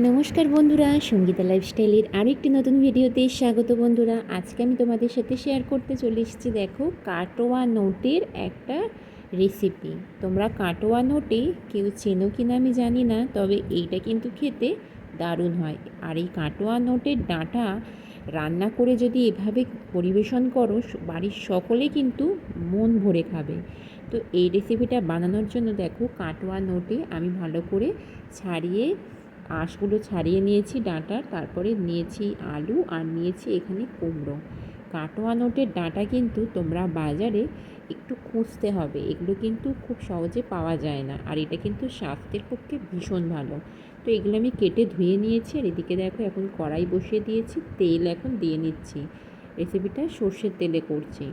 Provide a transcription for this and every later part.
নমস্কার বন্ধুরা, সঙ্গীতা লাইফস্টাইলের আরেকটি নতুন ভিডিওতে স্বাগত বন্ধুরা। আজকে আমি তোমাদের সাথে শেয়ার করতে চলে এসেছি, দেখো, কাটোয়া নোটের একটা রেসিপি তোমরা কাটোয়া নোটে কেউ চেনো কি না আমি জানি না, তবে এইটা কিন্তু খেতে দারুণ হয়। আর এই কাটোয়া নোটের ডাঁটা রান্না করে যদি এভাবে পরিবেশন করো বাড়ির সকলে কিন্তু মন ভরে খাবে। তো এই রেসিপিটা বানানোর জন্য দেখো, কাটোয়া নোটে আমি ভালো করে ছাড়িয়ে আঁশগুলো ছাড়িয়ে নিয়েছি ডাঁটার, তারপরে নিয়েছি আলু আর নিয়েছি এখানে কুমড়ো। কাটোয়া নোটের ডাঁটা কিন্তু তোমরা বাজারে একটু খুঁজতে হবে, এগুলো কিন্তু খুব সহজে পাওয়া যায় না আর এটা কিন্তু স্বাস্থ্যের পক্ষে ভীষণ ভালো। তো এগুলো আমি কেটে ধুয়ে নিয়েছি আর এদিকে দেখো এখন কড়াই বসিয়ে দিয়েছি, তেল এখন দিয়ে নিচ্ছি। রেসিপিটা সর্ষের তেলে করছি।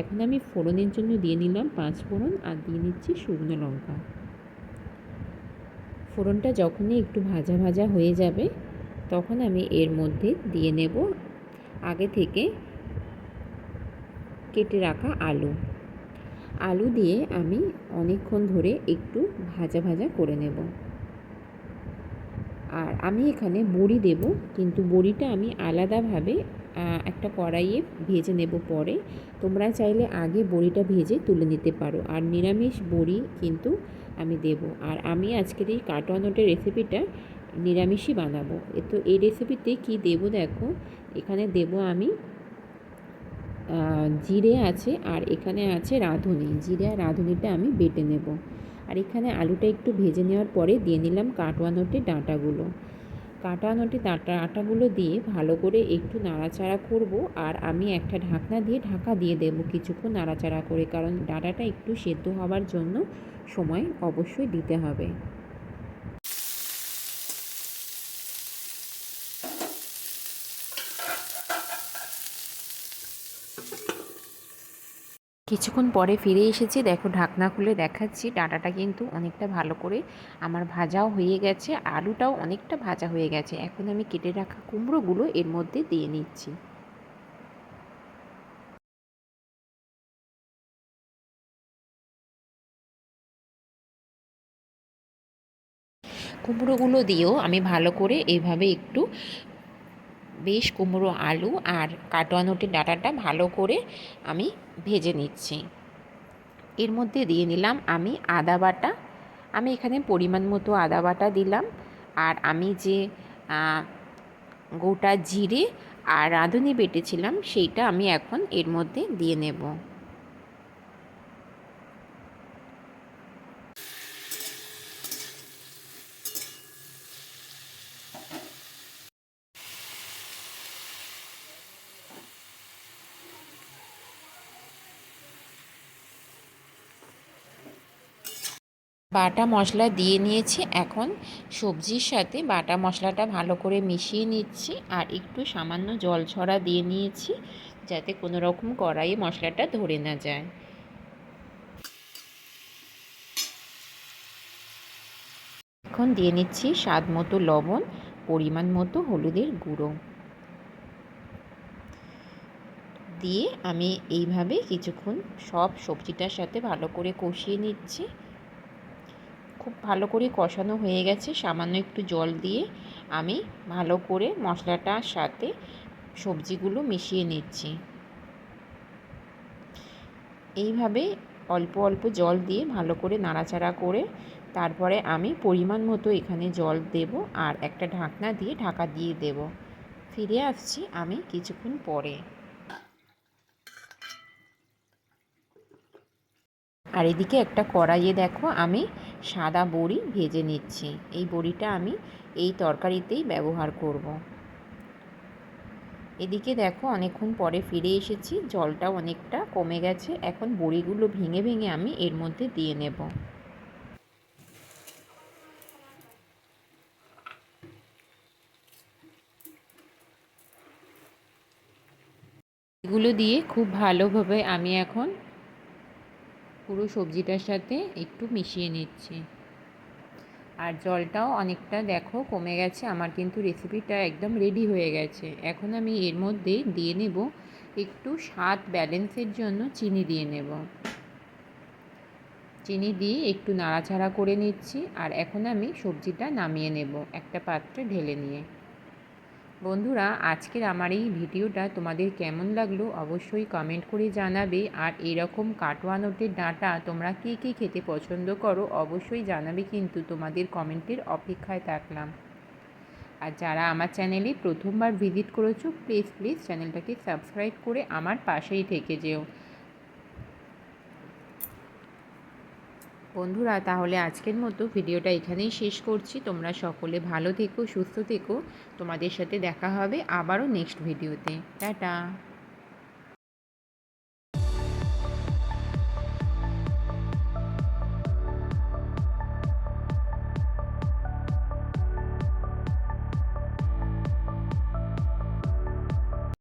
এখন আমি ফোড়নের জন্য দিয়ে নিলাম পাঁচ ফোড়ন আর দিয়ে নিচ্ছি শুকনো লঙ্কা। ফোড়নটা যখনই একটু ভাজা ভাজা হয়ে যাবে, তখন আমি এর মধ্যে দিয়ে নেব আগে থেকে কেটে রাখা আলু। আলু দিয়ে আমি অনেকক্ষণ ধরে একটু ভাজা ভাজা করে নেব। আর আমি এখানে বড়ি দেব, কিন্তু বড়িটা আমি আলাদাভাবে একটা কড়াইয়ে ভেজে নেব পরে। তোমরা চাইলে আগে বড়িটা ভেজে তুলে নিতে পারো। আর নিরামিষ বড়ি কিন্তু আমি দেব। আর আমি আজকের এই কাটোয়া নোটের রেসিপিটা নিরামিষই বানাবো। এ তো এই রেসিপিতে কি দেব দেখো? এখানে দেব আমি জিরে আছে আর এখানে আছে রাঁধুনি। জিরে আর রাঁধুনিটা আমি বেটে নেব। আর এখানে আলুটা একটু ভেজে নেওয়ার পরে দিয়ে নিলাম কাটোয়া নোটের ডাঁটাগুলো। কাটা নটি আটা আটাগুলো দিয়ে ভালো করে একটু নাড়াচাড়া করব আর আমি একটা ঢাকনা দিয়ে ঢাকা দিয়ে দেব কিছুক্ষণ নাড়াচাড়া করে কারণ ডাটাটা একটু সেদ্ধ হওয়ার জন্য সময় অবশ্যই দিতে হবে। কিছুক্ষণ পরে ফিরে এসেছি, দেখো ঢাকনা খুলে দেখাচ্ছি। ডাঁটাটা কিন্তু অনেকটা ভালো করে আমার ভাজাও হয়ে গেছে, আলুটাও অনেকটা ভাজা হয়ে গেছে। এখন আমি কেটে রাখা কুমড়োগুলো এর মধ্যে দিয়ে নিচ্ছি। কুমড়োগুলো দিয়েও আমি ভালো করে এইভাবে একটু বেশ কুমড়ো, আলু আর কাটোয়ানোটির ডাটাটা ভালো করে আমি ভেজে নিচ্ছি। এর মধ্যে দিয়ে নিলাম আমি আদা বাটা। আমি এখানে পরিমাণ মতো আদা বাটা দিলাম আর আমি যে গোটা জিরে আর রাঁধুনি বেটেছিলাম, সেইটা আমি এখন এর মধ্যে দিয়ে নেব। বাটা মশলা দিয়ে নিয়েছি। এখন সবজির সাথে বাটা মশলাটা ভালো করে মিশিয়ে নিচ্ছি আর একটু সামান্য জল ছড়া দিয়ে নিয়েছি যাতে কোনো রকম কড়াইয়ে মশলাটা ধরে না যায়। এখন দিয়ে নিচ্ছি স্বাদ মতো লবণ, পরিমাণ মতো হলুদের গুঁড়ো। দিয়ে আমি এইভাবে কিছুক্ষণ সব সবজিটার সাথে ভালো করে কষিয়ে নিচ্ছি। খুব ভালো করে কষানো হয়ে গেছে। সামান্য একটু জল দিয়ে আমি ভালো করে মশলাটার সাথে সবজিগুলো মিশিয়ে নিচ্ছি। এইভাবে অল্প অল্প জল দিয়ে ভালো করে নাড়াচাড়া করে তারপরে আমি পরিমাণ মতো এখানে জল দেব আর একটা ঢাকনা দিয়ে ঢাকা দিয়ে দেব। ফিরে আসছি আমি কিছুক্ষণ পরে। আর এদিকে একটা কড়াইয়ে দেখো, আমি সাদা বড়ি ভেজে নিচ্ছি। এই বড়িটা আমি এই তরকারিতেই ব্যবহার করব। এদিকে দেখো, অনেকক্ষণ পরে ফিরে এসেছি, জলটা অনেকটা কমে গেছে। এখন বড়িগুলো ভেঙে ভেঙে আমি এর মধ্যে দিয়ে নেব। এগুলো দিয়ে খুব ভালোভাবে আমি এখন পুরো সবজিটার সাথে একটু মিশিয়ে নিচ্ছি। আর জলটাও অনেকটা দেখো কমে গেছে, আমার কিন্তু রেসিপিটা একদম রেডি হয়ে গেছে। এখন আমি এর মধ্যে দিয়ে নেব একটু স্বাদ ব্যালেন্সের জন্য চিনি দিয়ে নেব। চিনি দিয়ে একটু নাড়াচাড়া করে নিচ্ছি আর এখন আমি সবজিটা নামিয়ে নেব, একটা পাত্রে ঢেলে নিয়ে। বন্ধুরা, আজকের আমার এই ভিডিওটা তোমাদের কেমন লাগল অবশ্যই কমেন্ট করে জানাবে। আর এরকম কাটোয়ানোটের ডাঁটা তোমরা কে কী খেতে পছন্দ করো অবশ্যই জানাবে কিন্তু তোমাদের কমেন্টের অপেক্ষায় থাকলাম। আর যারা আমার চ্যানেলে প্রথমবার ভিজিট করেছ প্লিজ প্লিজ চ্যানেলটাকে সাবস্ক্রাইব করে আমার পাশেই থেকে যেও। বন্ধুরা, তাহলে আজকের মতো ভিডিওটা এখানেই শেষ করছি। তোমরা সকলে ভালো থেকো, সুস্থ থেকো। তোমাদের সাথে দেখা হবে আবারও নেক্সট ভিডিওতে টাটা।